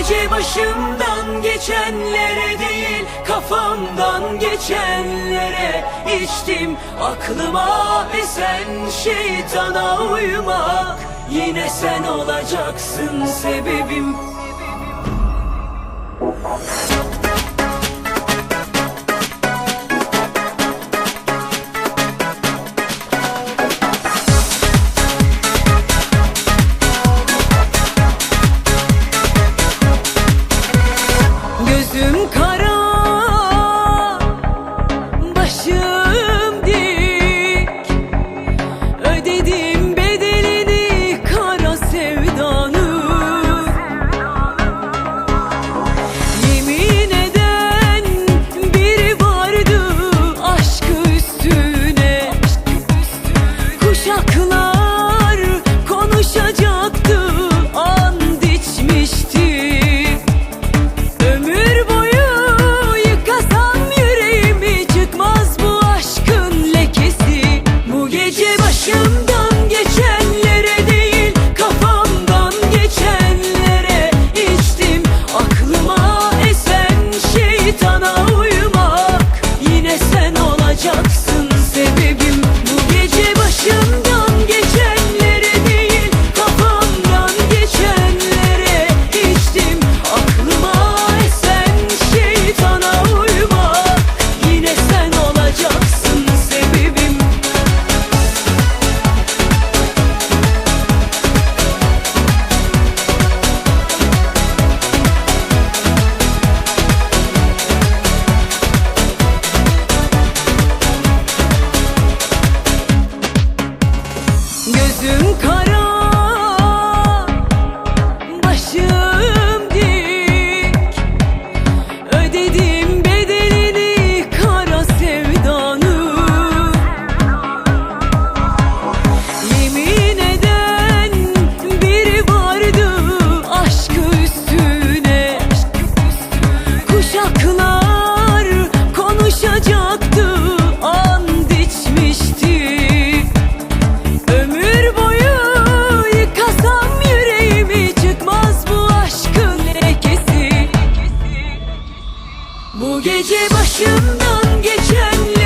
gece başımdan geçenlere değil Kafamdan geçenlere. İçtim Aklıma esen şeytana uymak. Yine sen olacaksın sebebim Bu gece başımdan geçen